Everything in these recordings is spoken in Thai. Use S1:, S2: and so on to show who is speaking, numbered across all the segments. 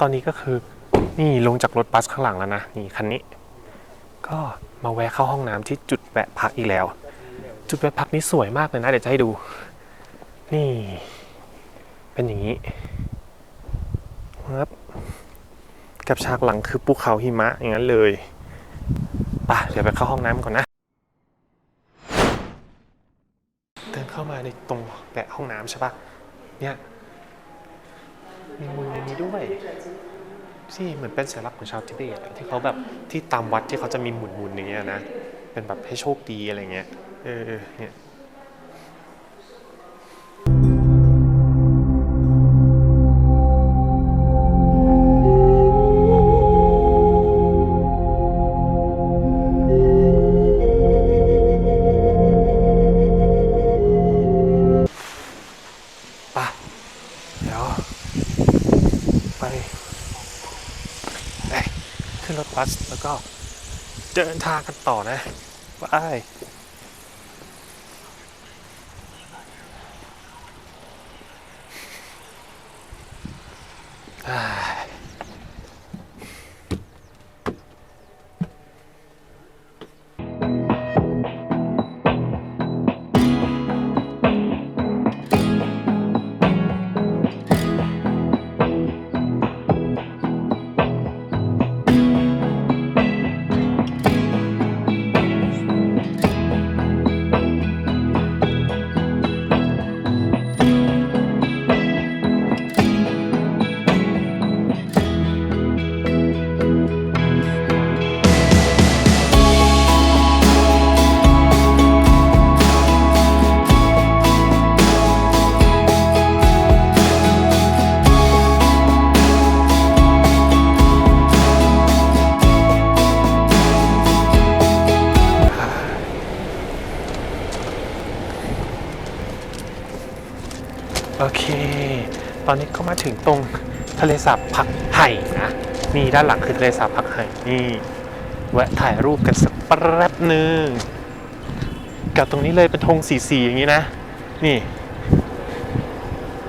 S1: ตอนนี้ก็คือนี่ลงจากรถบัสข้างหลังแล้วนะนี่คันนี้ ก็มาแวะเข้าห้องน้ำที่จุดแวะพักอีกแล้ว จุดแวะพักนี้สวยมากเลยนะเดี๋ยวจะให้ดู นี่ เป็นอย่างนี้ครับกับฉากหลังคือภูเขาหิมะอย่างนั้นเลยป่ะเดี๋ยวไปเข้าห้องน้ำก่อนนะเดินเข้ามาในตรงแวะห้องน้ำใช่ปะเนี่ย มีมือนนี้ด้วย ที่เหมือนเป็นสัญลักษณ์ของชาวทิเบตที่เขาแบบที่ตามวัดที่เขาจะมีหมุนๆอย่างเงี้ยนะ เป็นแบบให้โชคดีอะไรเงี้ย เออเนี่ย เดินทางกันต่อนะไป ตอนนี้ก็มาถึงตรงทะเลสาบผักไห่นะนี่ด้านหลังคือทะเลสาบผักไห่นี่แวะถ่ายรูปกันสักแป๊บหนึ่งกับตรงนี้เลยเป็นธงสีสีอย่างนี้นะ นี่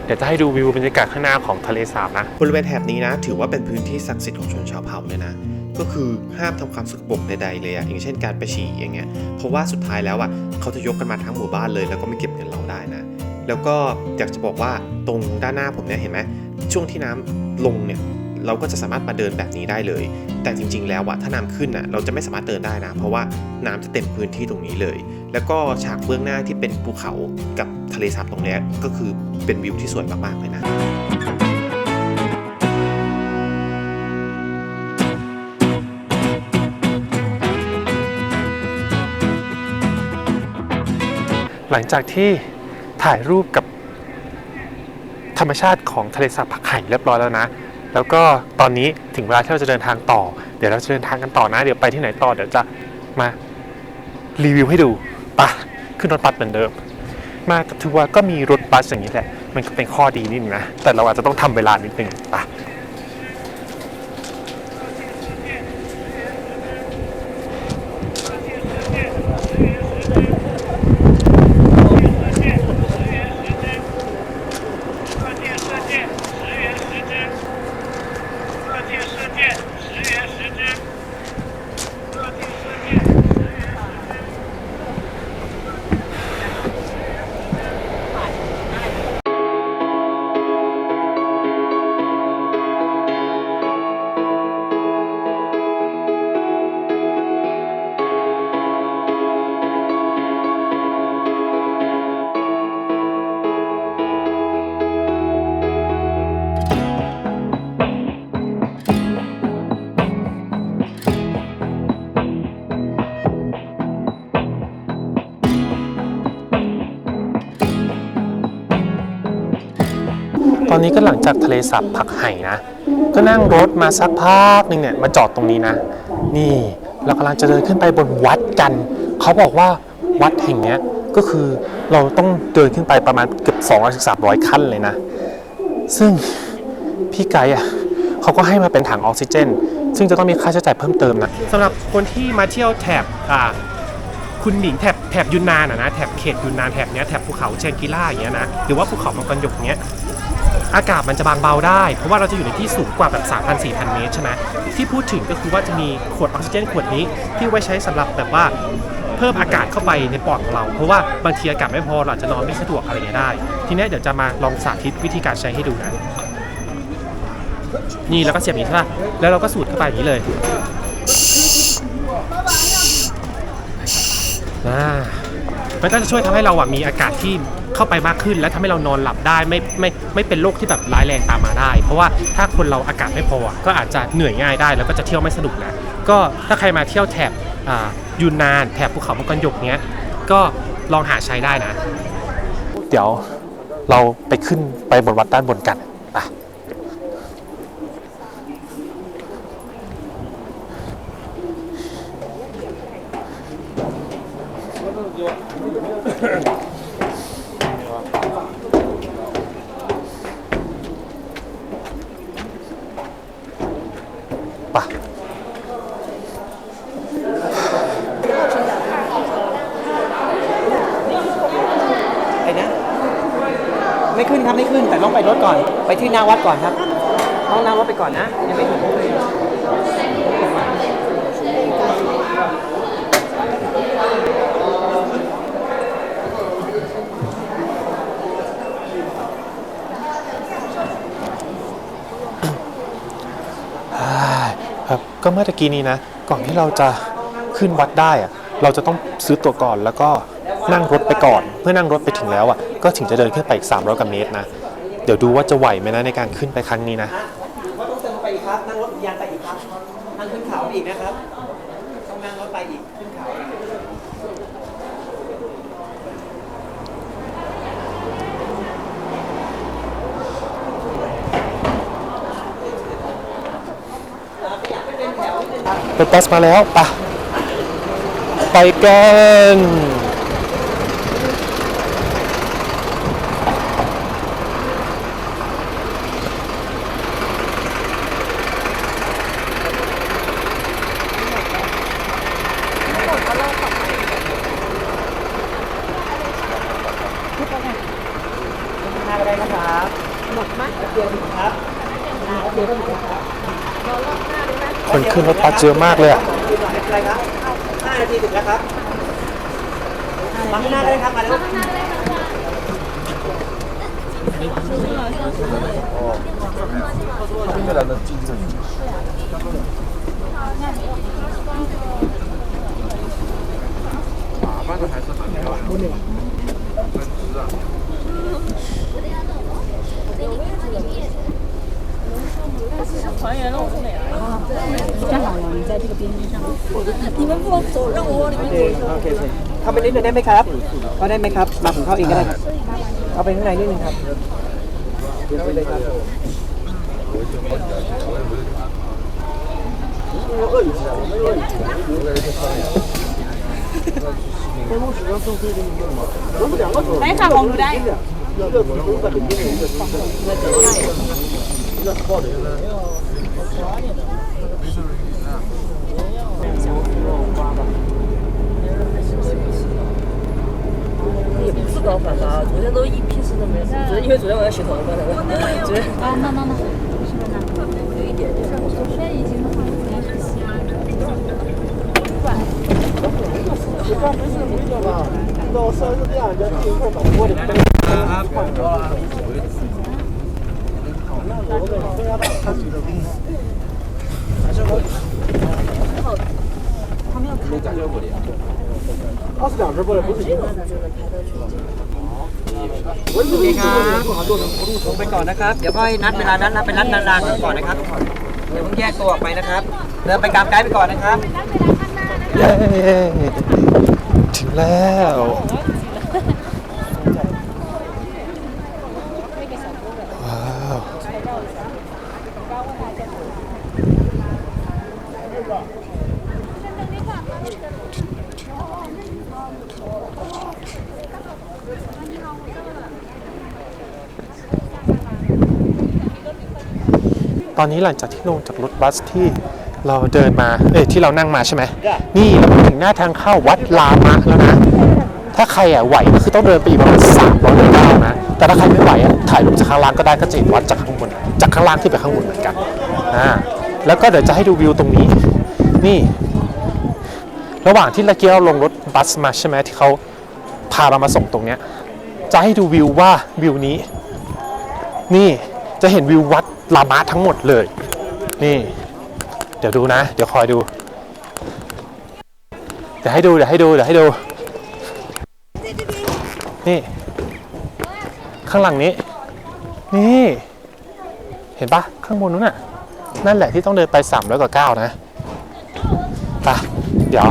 S1: เดี๋ยวจะให้ดูวิวบรรยากาศข้างหน้าของทะเลสาบนะ
S2: บริเวณแถบนี้นะ ถือว่าเป็นพื้นที่ศักดิ์สิทธิ์ของชนชาวเผ่าเลยนะก็คือห้ามทำความสกปรกใดๆเลยอะอย่างเช่นการไปฉี่อย่างเงี้ยเพราะว่าสุดท้ายแล้วอะเขาจะยกกันมาทั้งหมู่บ้านเลยแล้วก็ไม่เก็บเงินเราได้นะ แล้วก็อยากจะบอกว่าตรงด้านหน้าผมเนี่ยเห็นไหมช่วงที่น้ำลงเนี่ยเราก็จะสามารถมาเดินแบบนี้ได้เลย แต่จริง ๆ แล้วอะถ้าน้ำขึ้นอะเราจะไม่สามารถเดินได้นะ เพราะว่าน้ำจะเต็มพื้นที่ตรงนี้เลย แล้วก็ฉากเบื้องหน้าที่เป็นภูเขากับทะเลสาบตรงนี้ก็คือเป็นวิวที่สวยมากๆเลยนะ
S1: หลังจากที่ ถ่ายรูปกับธรรมชาติของทะเลสาบผักไห่เรียบร้อยแล้วนะ แล้วก็ตอนนี้ถึงเวลาที่เราจะเดินทางต่อ เดี๋ยวเราจะเดินทางกันต่อนะ เดี๋ยวไปที่ไหนต่อ เดี๋ยวจะมารีวิวให้ดูปะขึ้นรถบัสเหมือนเดิม มากับทัวร์ก็มีรถบัสอย่างนี้แหละ มันก็เป็นข้อดีนิดนึงนะ แต่เราอาจจะต้องทำเวลานิดนึงปะ อนนี้ก็หลังจากทะเลสาบผักไห่นะ ก็นั่งรถมาสักพักหนึ่งเนี่ยมาจอดตรงนี้นะ นี่เรากำลังจะเดินขึ้นไปบนวัดกัน เขาบอกว่าวัดแห่งเนี้ยก็คือเราต้องเดินขึ้นไปประมาณเกือบ200 300ขั้นเลยนะ ซึ่งพี่ไกด์อะเขาก็ให้มาเป็นถังออกซิเจน ซึ่งจะต้องมีค่าใช้จ่ายเพิ่มเติมนะสำหรับคนที่มาเที่ยวแถบอ่าคุณหนิงแถบแถบยุนนานอะนะแถบเขตยุนนานแถบเนี้ยแถบภูเขาเชนกิล่าอย่างเงี้ยนะหรือว่าภูเขามังกรหยกเนี้ย อากาศมันจะบางเบาได้ เพราะว่าเราจะอยู่ในที่สูงกว่าแบบ 3,000-4,000 เมตรใช่ไหมที่พูดถึงก็คือว่าจะมีขวดออกซิเจนขวดนี้ที่ไว้ใช้สำหรับแบบว่าเพิ่มอากาศเข้าไปในปอดของเรา เพราะว่าบางทีอากาศไม่พอเราจะนอนไม่สะดวกอะไรอย่างเงี้ยได้ ทีนี้เดี๋ยวจะมาลองสาธิตวิธีการใช้ให้ดูนะนี่แล้วก็เสียบอย่างนี้ใช่ป่ะแล้วเราก็สูดเข้าไปอย่างนี้เลยอ่ามันก็จะช่วยทำให้เราอะมีอากาศที่ เข้าไปมากขึ้น และทำให้เรานอนหลับได้ไม่ไม่ไม่เป็นโรคที่แบบร้ายแรงตามมาได้ เพราะว่าถ้าคนเราอากาศไม่พอก็อาจจะเหนื่อยง่ายได้ แล้วก็จะเที่ยวไม่สนุกนะก็ถ้าใครมาเที่ยวแถบอ่ายูนนานแถบภูเขามังกรหยกเนี้ยก็ลองหาใช้ได้นะ เดี๋ยวเราไปขึ้นไปบนวัดด้านบนกันไปป่ะ
S3: ไอ้นะไม่ขึ้นครับไม่ขึ้นแต่ต้องไปรถก่อน ไป ที่หน้าวัดก่อนครับต้องน้าวัดไปก่อนนะยังไม่ถึงเลย
S1: ครับก็เมื่อตะกี้นี้นะ ก่อนที่เราจะขึ้นวัดได้อะเราจะต้องซื้อตัวก่อนแล้วก็นั่งรถไปก่อน เมื่อนั่งรถไปถึงแล้วอะก็ถึงจะเดินขึ้นไปอีก 300กว่าเมตรนะ เดี๋ยวดูว่าจะไหวไหมนะในการขึ้นไปครั้งนี้นะ
S3: ว่าต้องเติมไปอีกครับ นั่งรถยานไปอีกครับนั่งขึ้นเขาอีกนะครับ ต้องนั่งรถไปอีกขึ้นเขาอีก
S1: รถบัสมาแล้วปะไปกัน
S3: หน้าก็ได้นะครับหมดไหมเดียวถึงครับเดียวก็ถึงครับ
S1: คน ขึ้นรถบัสเยอะมากเลยอะ
S3: ยืนหน่อยไม่เป็นไรครับห้านาทีถึงแล้วครับมาข้างหน้าก็ได้ครับมาเลย
S4: 站好了，你在这个边边上。你们不走，让我往里面
S3: โอเคโอเคโอเคเข้าไปนิดนึงได้ไหมครับเข้าได้ไหมครับ มาผมเข้าเองก็ได้ครับเข้าไปข้างในนิดนึงครับเดี๋ยวไปเลยครับ
S4: 个的，
S5: 也不是高反吧，昨天都一屁事都没有，只是因为昨天晚上洗头发了。昨天
S4: 啊，慢慢慢，不是呢？
S5: 有一点点。
S4: 昨天已经的话，
S5: 昨天是西安的。不管，没事没事吧，那我算是这样，就一块搞过的，
S3: 换了。话，
S4: 应该是西安。
S3: โอเคครับลงไปก่อนนะครับ เดี๋ยวค่อยนัดเวลานั้นนะไปนัดนานๆก่อนนะครับ เดี๋ยวต้องแยกตัวออกไปนะครับ เดินไปกลางไกด์ไปก่อนนะครับ
S1: เย้ถึงแล้วว้ ตอนนี้หลังจากที่ลงจากรถบัสที่เราเดินมา เอ้ยที่เรานั่งมาใช่ไหม นี่เรามาถึงหน้าทางเข้าวัดลามะแล้วนะ ถ้าใครอะไหวก็คือต้องเดินไปอีกประมาณ300เก้านะ แต่ถ้าใครไม่ไหวอะถ่ายรูปจะเข้าางล่างก็ได้ก็จะเห็นวัดจากข้างบน จากข้างล่างขึ้นไปข้างบนเหมือนกัน อ่า แล้วก็เดี๋ยวจะให้ดูวิวตรงนี้ นี่ ระหว่างที่เราเกี้เราลงรถบัสมาใช่ไหมที่เขาพาเรามาส่งตรงเนี้ยจะให้ดูวิวว่าวิวนี้ นี่จะเห็นวิววัดลามะทั้งหมดเลย นี่ เดี๋ยวดูนะ เดี๋ยวคอยดู เดี๋ยวให้ดูเดี๋ยวให้ดูเดี๋ยวให้ดู นี่ ข้างหลังนี้ นี่ เห็นปะข้างบนนู้นน่ะ นั่นแหละที่ต้องเดินไป300กว่าก้าวนะไปเดี๋ยว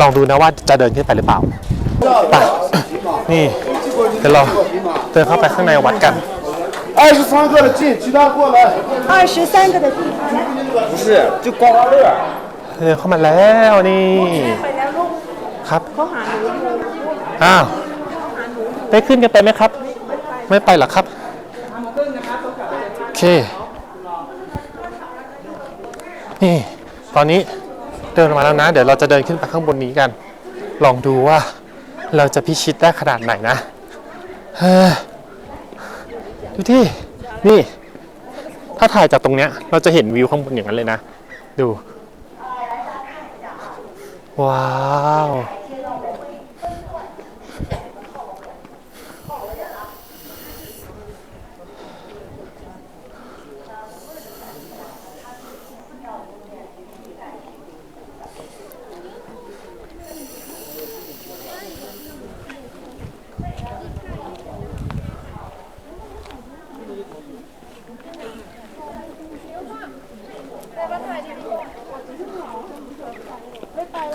S1: ลองดูนะว่าจะเดินขึ้นไปหรือเปล่าไปนี่ เดี๋ยวเราเดินเข้าไปข้างในวัดกัน
S6: 二十三个的进，其他过来。
S4: 二十三个的地方，
S6: 不是，就刮刮乐。
S1: เดินเข้ามาแล้วนี่ ครับอ้าวได้ขึ้นกันไปไหมครับ ไม่ไปหรอครับ โอเค นี่ ตอนนี้ เดินมาแล้วนะ เดี๋ยวเราจะเดินขึ้นไปข้างบนนี้กัน ลองดูว่าเราจะพิชิตได้ขนาดไหนนะเฮ้ยดูที่นี่ ถ้าถ่ายจากตรงเนี้ย เราจะเห็นวิวข้างบนอย่างนั้นเลยนะ ดู ว้าว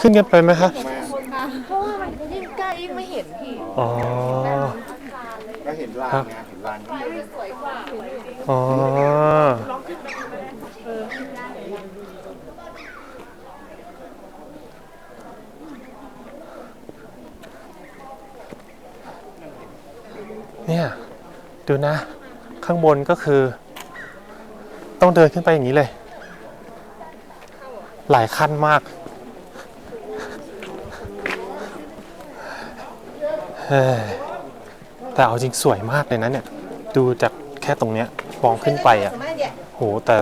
S1: ขึ้นกันไปไหมครับ
S7: เพราะว่ามันยิ่งใกล้ยิ่งไม่เห็นพี่
S1: อ๋อ
S6: ก็เห็นลานไงเห็นลานก็มี
S1: อ๋อ เนี่ย ดูนะ ข้างบนก็คือ ต้องเดินขึ้นไปอย่างนี้เลย หลายขั้นมาก แต่เอาจริงสวยมากเลยนะเนี่ย ดูจากแค่ตรงเนี้ยมองขึ้นไปอะโหแต่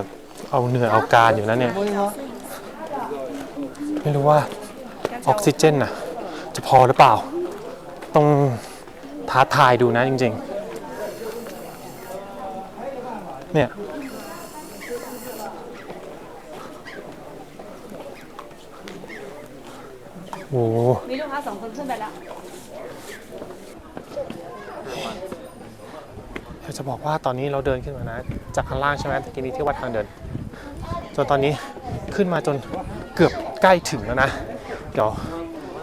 S1: เอาเหนื่อยเอาการอยู่นะเนี่ย ไม่รู้ว่าออกซิเจนน่ะ จะพอหรือเปล่า ต้องท้าทายดูนะจริง ๆ เนี่ยโอ้
S4: มีลูกค้าสองคนขึ้นไปแล้ว
S1: อยาจะบอกว่าตอนนี้เราเดินขึ้นมานะ จากข้างล่างใช่ไหมตะกี้นี้ที่ว่าทางเดิน จนตอนนี้ขึ้นมาจนเกือบใกล้ถึงแล้วนะ เดี๋ยว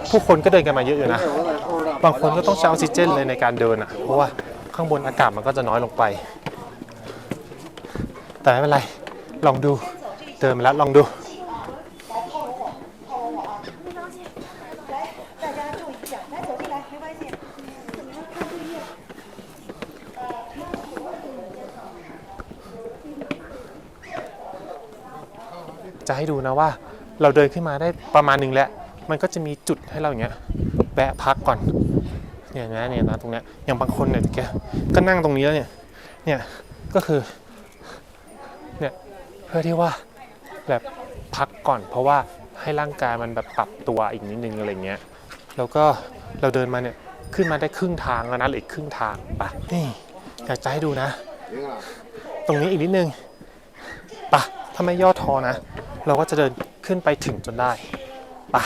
S1: ผู้คนก็เดินกันมาเยอะอยู่นะ บางคนก็ต้องใช้ออกซิเจนเลยในการเดินอะ เพราะว่าข้างบนอากาศมันก็จะน้อยลงไป แต่ไม่เป็นไร ลองดู เดินมาแล้วลองดู ให้ดูนะว่า เราเดินขึ้นมาได้ประมาณหนึ่งแล้ว มันก็จะมีจุดให้เราอย่างเงี้ยแวะพักก่อนเนี่ยนะเนี่ยนะตรงเนี้ยอย่างบางคนเนี่ยแกก็นั่งตรงนี้แล้วเนี่ยเนี่ยก็คือเนี่ยเพื่อที่ว่าแบบพักก่อน เพราะว่าให้ร่างกายมันแบบปรับตัวอีกนิดนึงอะไรเงี้ยแล้วก็เราเดินมาเนี่ยขึ้นมาได้ครึ่งทางแล้วนะเหลืออีกครึ่งทางปะนี่อยากจะให้ดูนะ ตรงนี้อีกนิดนึงปะถ้าไม่ย่อท้อนะ เราก็จะเดินขึ้นไปถึงจนได้ป่ะ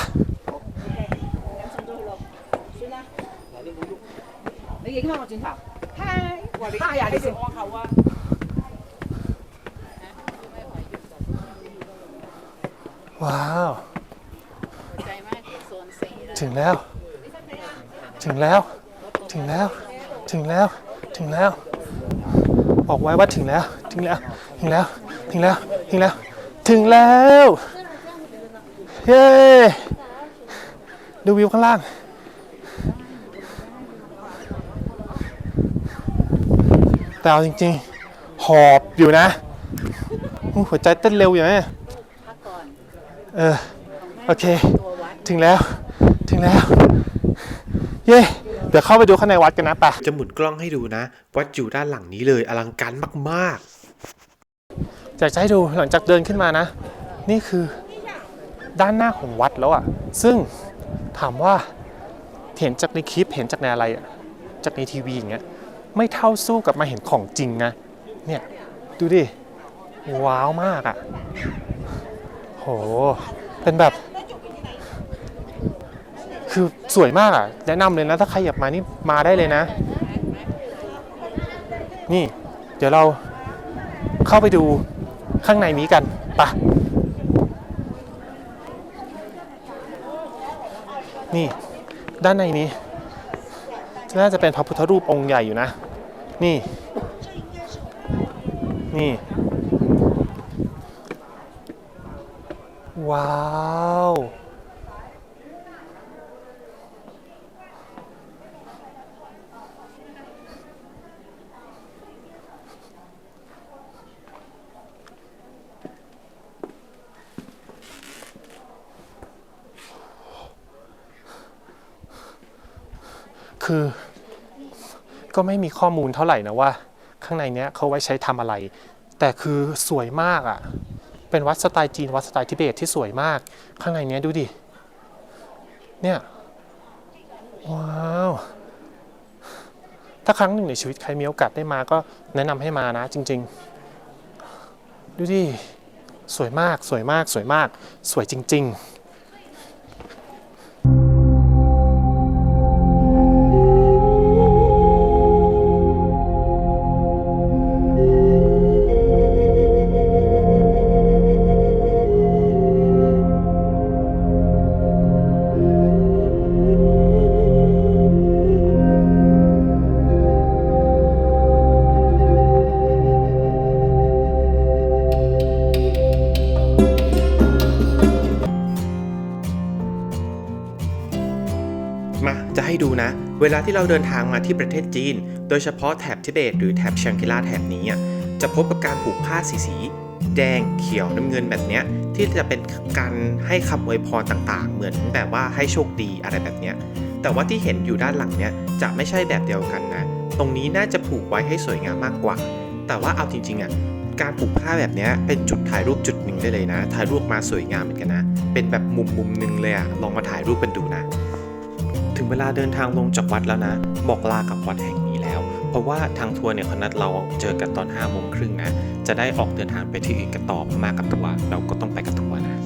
S1: ว้าว ถึงแล้ว ถึงแล้ว ถึงแล้ว ถึงแล้ว ถึงแล้ว บอกไว้ว่าถึงแล้ว ถึงแล้ว ถึงแล้ว ถึงแล้ว ถึงแล้ว ถึงแล้ว เย้ดูวิวข้างล่าง แต่เอาจริงๆ หอบอยู่นะ หัวใจเต้นเร็วอยู่นะเนี่ยเออ โอเค ถึงแล้ว ถึงแล้ว เย้
S8: เดี๋ยวเข้าไปดูข้างในวัดกันนะไป
S1: จะหมุนกล้องให้ดูนะ วัดอยู่ด้านหลังนี้เลยอลังการมาก ๆ
S8: อยากจะให้ดูหลังจากเดินขึ้นมานะ นี่คือด้านหน้าของวัดแล้วอะ่ะ ซึ่งถามว่าเห็นจากในคลิปเห็นจากในอะไรอะจากในทีวีอย่างเงี้ยไม่เท่าสู้กับมาเห็นของจริงนะเนี่ยดูดิ ว้าวมากอะ่ะโหเป็นแบบ คือสวยมากอะ่ะแนะนำเลยนะ ถ้าใครอยากมานี่มาได้เลยนะ นี่ เดี๋ยวเราเข้าไปดู ข้างในนี้กันไปะนี่ ด้านในนี้ น่าจะเป็นพระพุทธรูปองค์ใหญ่อยู่นะ นี่ นี่ ว้าว คือ ก็ไม่มีข้อมูลเท่าไหร่นะว่า ข้างในเนี้ยเขาไว้ใช้ทำอะไร แต่คือสวยมากอะ่ะ เป็นวัดสไตล์จีนวัดสไตล์ทิเบตที่สวยมาก ข้างในเนี้ยดูดิ เนี่ย ว้าว ถ้าครั้งหนึ่งในชีวิตใครมีโอกาสได้มาก็แนะนำให้มานะจริง ๆ ดูดิ สวยมากสวยมากสวยมาก สวยจริง ๆา
S1: ที่เราเดินทางมาที่ประเทศจีน โดยเฉพาะแถบทิเบตหรือแถบชังกิลาแถบนี้จะพบกับการผูกผ้าสีสี แดงเขียวน้ำเงินแบบนี้ที่จะเป็นการให้คำอวยพรต่างๆ เหมือนแบบว่าให้โชคดีอะไรแบบนี้แต่ว่าที่เห็นอยู่ด้านหลังเนี้ยจะไม่ใช่แบบเดียวกันนะ ตรงนี้น่าจะผูกไว้ให้สวยงามมากกว่า แต่ว่าเอาจริงๆอะการผูกผ้าแบบนี้เป็นจุดถ่ายรูปจุดหนึ่งได้เลยนะ ถ่ายรูปมาสวยงามเหมือนกันนะ เป็นแบบมุมมุมหนึ่งเลยอะลองมาถ่ายรูปกันดูนะ เวลาเดินทางลงจากวัดแล้วนะ บอกลากับวัดแห่งนี้แล้ว เพราะว่าทางทัวร์เนี่ยเขานัดเราเจอกันตอน5้าโมงครึ่งนะ จะได้ออกเดินทางไปที่อื่นกันต่อมากับทัวร์เราก็ต้องไปกับทัวร์นะ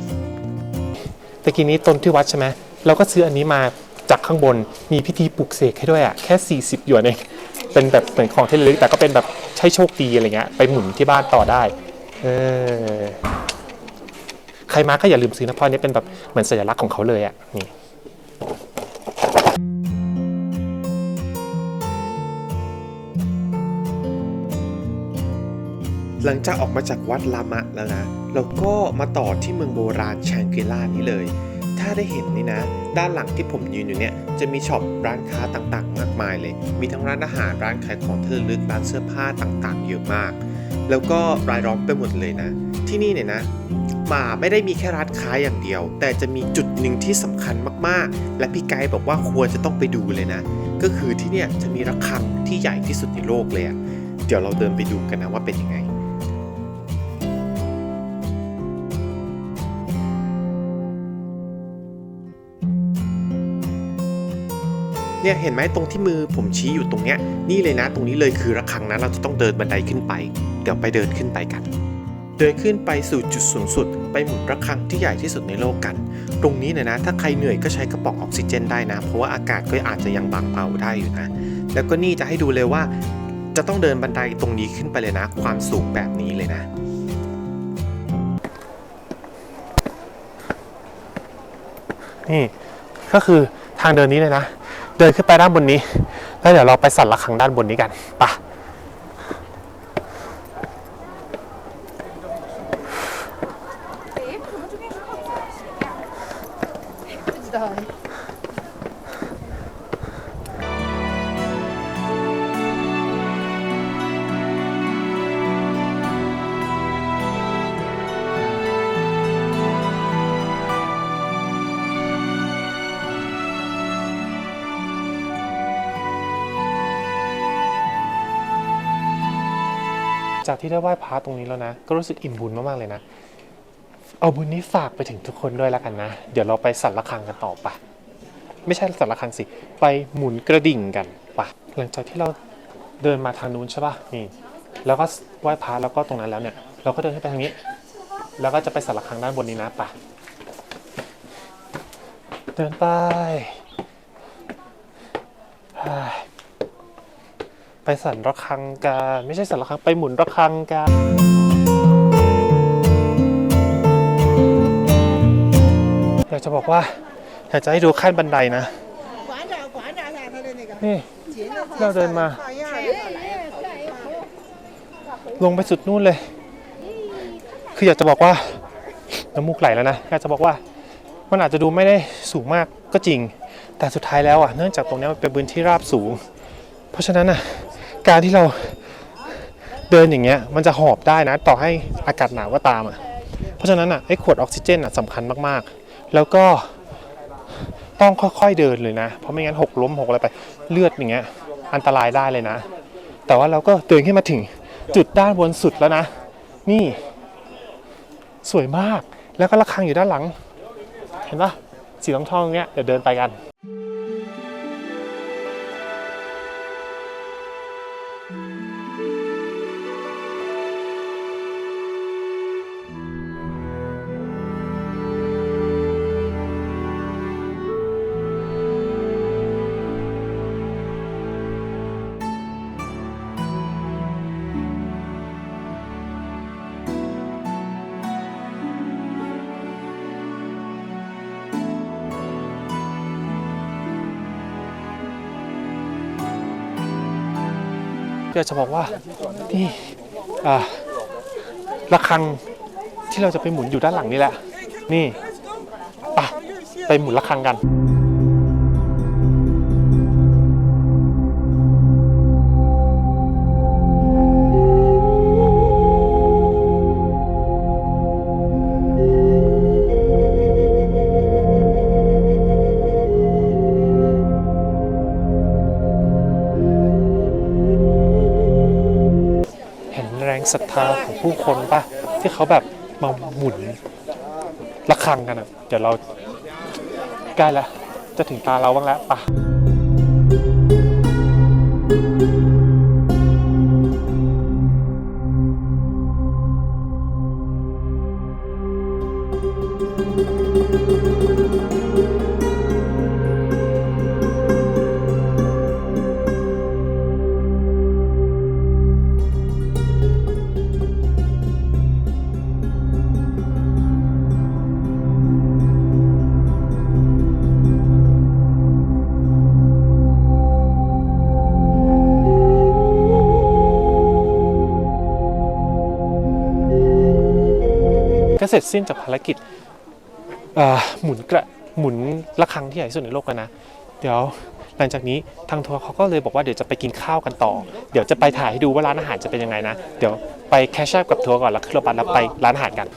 S8: ตะกี้นี้ต้นที่วัดใช่ไหมเราก็ซื้ออันนี้มาจากข้างบนมีพิธีปลุกเสกให้ด้วยอะแค่ 40หยวนเองเป็นแบบเหมือนของที่ระลึกแต่ก็เป็นแบบใช้โชคดีอะไรเงี้ยไปหมุนที่บ้านต่อได้เออใครมาก็อย่าลืมซื้อนะเพราะอันนี้เป็นแบบเหมือนสัญลักษณ์ของเขาเลยอะนี่
S1: หลังจากออกมาจากวัดลามะแล้วนะเราก็มาต่อที่เมืองโบราณแชงกรีล่านี้เลย ถ้าได้เห็นนี่นะ ด้านหลังที่ผมยืนอยู่เนี่ยจะมีช็อปร้านค้าต่างๆ มากมายเลย มีทั้งร้านอาหารร้านขายของที่ระลึกร้านเสื้อผ้าต่างๆ เยอะมาก แล้วก็รายล้อมไปหมดเลยนะ ที่นี่เนี่ยนะมาไม่ได้มีแค่ร้านค้าอย่างเดียว แต่จะมีจุดหนึ่งที่สำคัญมากๆ และพี่ไกด์บอกว่าควรจะต้องไปดูเลยนะ ก็คือที่เนี่ยจะมีระฆังที่ใหญ่ที่สุดในโลกเลยเดี๋ยวเราเดินไปดูกันนะว่าเป็นยังไง เนี่ยเห็นไหมตรงที่มือผมชี้อยู่ตรงเนี้ยนี่เลยนะตรงนี้เลยคือระฆังนะเราจะต้องเดินบันไดขึ้นไป เดี๋ยวไปเดินขึ้นไปกัน เดินขึ้นไปสู่จุดสูงสุด ไปหมุนระฆังที่ใหญ่ที่สุดในโลกกัน ตรงนี้เนี่ยนะ ถ้าใครเหนื่อยก็ใช้กระป๋องออกซิเจนได้นะ เพราะว่าอากาศก็อาจจะยังบางเบาได้อยู่นะ แล้วก็นี่จะให้ดูเลยว่า จะต้องเดินบันไดตรงนี้ขึ้นไปเลยนะ ความสูงแบบนี้เลยนะ
S8: นี่ก็คือทางเดินนี้เลยนะ เดินขึ้นไปด้านบนนี้ แล้วเดี๋ยวเราไปสั่นระฆังด้านบนนี้กันไปะ
S1: จากที่ได้ไหว้พระตรงนี้แล้วนะ ก็รู้สึกอิ่มบุญมากๆเลยนะ เอาบุญนี้ฝากไปถึงทุกคนด้วยแล้วกันนะ เดี๋ยวเราไปสันละครังกันต่อปะไม่ใช่สันละครังสิ ไปหมุนกระดิ่งกันปะหลังจากที่เราเดินมาทางนู้นใช่ปะนี่ แล้วก็ไหว้พระแล้วก็ตรงนั้นแล้วเนี่ย เราก็เดินขึ้นไปทางนี้ แล้วก็จะไปสันละครังด้านบนนี้นะปะเดินไป ไปสั่นระฆังกันไม่ใช่สั่นระฆังไปหมุนระฆังกันอยากจะบอกว่าอยากจะให้ดูขั้นบันไดนะนี่เราเดินมาลงไปสุดนู่นเลย คืออยากจะบอกว่าน้ำมูกไหลแล้วนะ อยากจะบอกว่า มันอาจจะดูไม่ได้สูงมากก็จริง แต่สุดท้ายแล้วอะ เนื่องจากตรงเนี้ยมันเป็นพื้นที่ราบสูง เพราะฉะนั้นอะ การที่เราเดินอย่างเงี้ยมันจะหอบได้นะต่อให้อากาศหนาวก็ตามอะเพราะฉะนั้นอะไอ้ขวดออกซิเจนอะสำคัญมากๆ แล้วก็ต้องค่อยๆเดินเลยนะ เพราะไม่งั้นหกล้มหกอะไรไปเลือดอย่างเงี้ยอันตรายได้เลยนะ แต่ว่าเราก็เดินขึ้นมาถึงจุดด้านบนสุดแล้วนะ นี่สวยมากแล้วก็ระฆังอยู่ด้านหลัง เห็นปะสีทองทองๆเนี้ยเดี๋ยวเดินไปกัน อยากจะบอกว่านี่อ่าระฆังที่เราจะไปหมุนอยู่ด้านหลังนี่แหละ นี่ไปะไปหมุนระฆังกัน ศรัทธาของผู้คนปะที่เขาแบบมาหมุนระฆังกันอะเดี๋ยวเราใกล้ละจะถึงตาเราบ้างแล้วปะ เสร็จสิ้นจากภารกิจหมุนกระหมุนระฆังที่ใหญ่ที่สุดในโลกแล้วนะ เดี๋ยวหลังจากนี้ทางทัวร์เขาก็เลยบอกว่าเดี๋ยวจะไปกินข้าวกันต่อ เดี๋ยวจะไปถ่ายให้ดูว่าร้านอาหารจะเป็นยังไงนะ เดี๋ยวไปแคชชั่นกับทัวร์ก่อนแล้วขึ้นรถบัสแล้วไปร้านอาหารกัน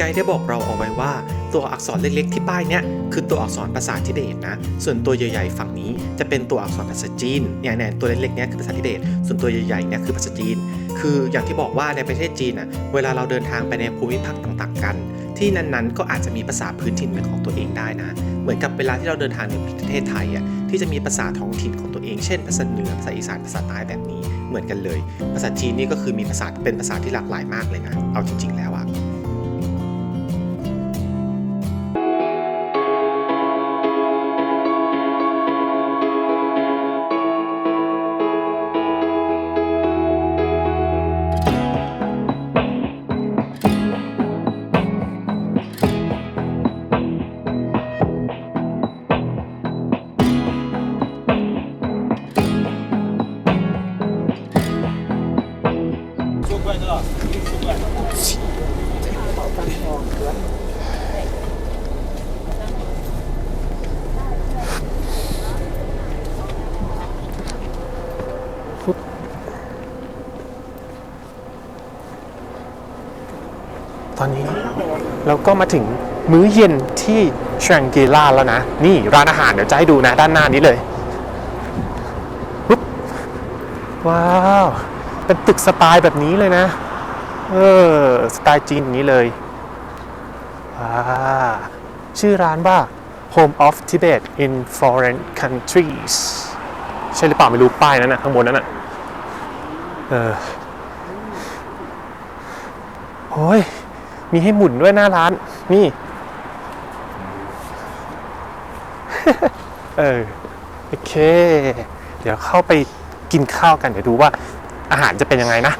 S2: ไกด์ได้บอกเราเอาไว้ว่า ตัวอักษรเล็กๆที่ป้ายเนี้ยคือตัวอักษรภาษาทิเบตนะ ส่วนตัวใหญ่ๆฝั่งนี้จะเป็นตัวอักษรภาษาจีนเนี่ยเนี่ยตัวเล็กๆเนี้ยคือภาษาทิเบต ส่วนตัวใหญ่ๆเนี้ยคือภาษาจีน คืออย่างที่บอกว่าในประเทศจีนอะเวลาเราเดินทางไปในภูมิภาคต่างๆกัน ที่นั้นๆ ก็อาจจะมีภาษาพื้นถิ่นเป็นของตัวเองได้นะ เหมือนกับเวลาที่เราเดินทางในประเทศไทยอะที่จะมีภาษาท้องถิ่นของตัวเอง เช่น ภาษาเหนือภาษาอีสานภาษาใต้แบบนี้เหมือนกันเลย ภาษาจีนนี่ก็คือมีภาษาเป็นภาษาที่หลากหลายมากเลยนะเอาจริง ๆ แล้วอะ
S1: ก็มาถึงมื้อเย็นที่แชงกีล่าแล้วนะ นี่ร้านอาหารเดี๋ยวจะให้ดูนะด้านหน้านี้เลยปุ๊บว้าว เป็นตึกสไตล์แบบนี้เลยนะ เออ สไตล์จีนนี้เลยว้าชื่อร้านว่า Home of Tibet in Foreign Countries ใช่หรือเปล่าไม่รู้ป้ายนั้นนะข้างบนนั้นนะเออโอ้ย มีให้หมุนด้วยหน้าร้าน นี่ เออ โอเค เดี๋ยวเข้าไปกินข้าวกัน เดี๋ยวดูว่าอาหารจะเป็นยังไงนะ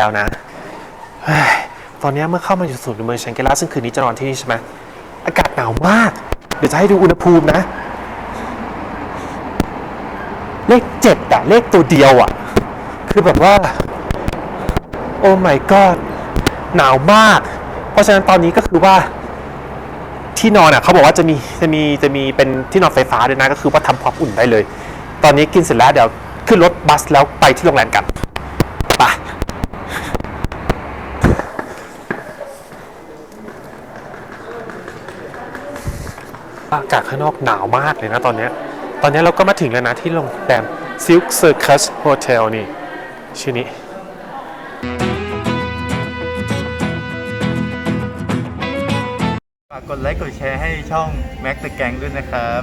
S1: แล้วนะตอนนี้เมื่อเข้ามาอยู่ศูนย์เมืองแชงเกลาซึ่งคืนนี้จะนอนที่นี่ใช่ไหมอากาศหนาวมาก เดี๋ยวจะให้ดูอุณหภูมินะ เลขเจ็ดอะเลขตัวเดียวอะคือแบบว่า โอ้ my god หนาวมาก เพราะฉะนั้นตอนนี้ก็คือว่าที่นอนอะเขาบอกว่าจะมีจะมีจะมีเป็นที่นอนไฟฟ้าด้วยนะก็คือว่าทำความอุ่นได้เลย ตอนนี้กินเสร็จแล้วเดี๋ยวขึ้นรถบัสแล้วไปที่โรงแรมกัน อากาศข้างนอกหนาวมากเลยนะตอนนี้ ตอนนี้เราก็มาถึงแล้วนะที่โรงแรม Silk Circus Hotel นี่ ชื่อนี้
S6: ฝากกดไลค์กดแชร์ให้ช่องแม็กตะแกงด้วยนะครับ